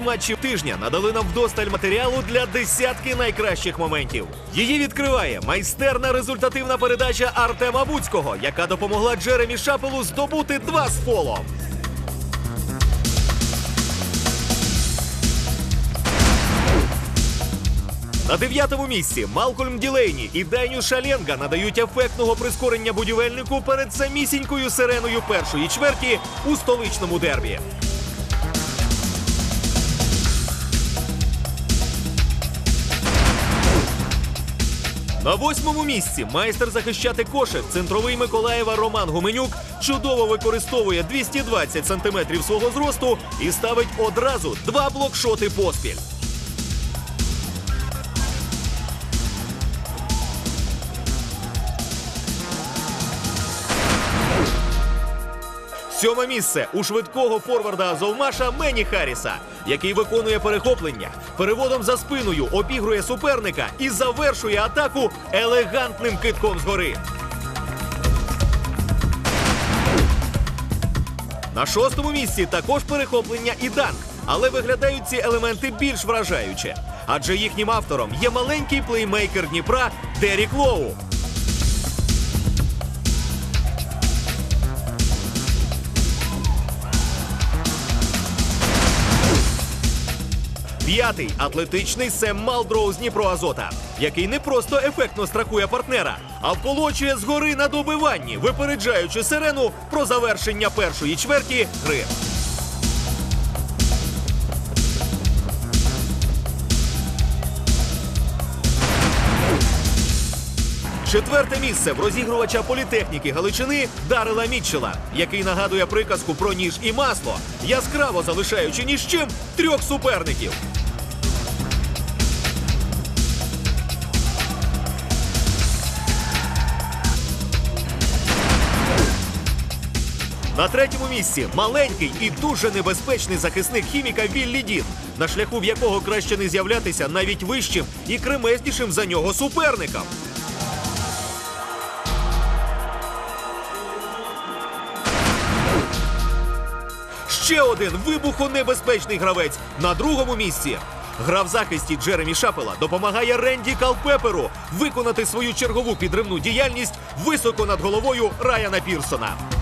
матчів тижня надали нам вдосталь матеріалу для десятки найкращих моментів. Її відкриває майстерна результативна передача Артема Буцького, яка допомогла Джеремі Шапелу здобути два з фолом. На дев'ятому місці Малкольм Ділейні і Дайню Шаленга надають ефектного прискорення будівельнику перед самісінькою сиреною першої чверті у столичному дербі. На восьмому місці майстер захищати кошик центровий Миколаєва Роман Гуменюк чудово використовує 220 сантиметрів свого зросту і ставить одразу два блокшоти поспіль. Сьоме місце у швидкого форварда Азовмаша Мені Харріса, який виконує перехоплення, переводом за спиною обігрує суперника і завершує атаку елегантним китком згори. На шостому місці також перехоплення і данк, але виглядають ці елементи більш вражаюче. Адже їхнім автором є маленький плеймейкер Дніпра Дерік Лоу. П'ятий атлетичний Сем Малдроу з Дніпроазота, який не просто ефектно страхує партнера, а вколочує згори на добиванні, випереджаючи сирену про завершення першої чверті гри. Четверте місце в розігрувача політехніки Галичини Дарила Мітчела, який нагадує приказку про ніж і масло, яскраво залишаючи ні з чим трьох суперників. На третьому місці маленький і дуже небезпечний захисник хіміка Віллі Дін, на шляху в якого краще не з'являтися навіть вищим і кремезнішим за нього суперникам. Ще один вибухонебезпечний гравець на другому місці. Гра в захисті Джеремі Шапела допомагає Ренді Калпеперу виконати свою чергову підривну діяльність високо над головою Раяна Пірсона.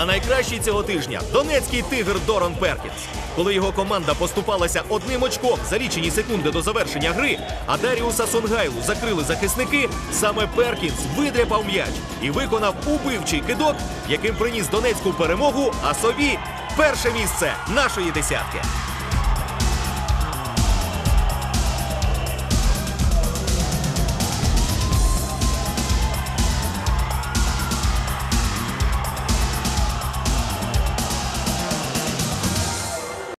А найкращий цього тижня донецький тигр Доран Перкінс. Коли його команда поступалася одним очком за лічені секунди до завершення гри, а Даріуса Сонгайлу закрили захисники, саме Перкінс видряпав м'яч і виконав убивчий кидок, яким приніс Донецьку перемогу, а собі перше місце нашої десятки.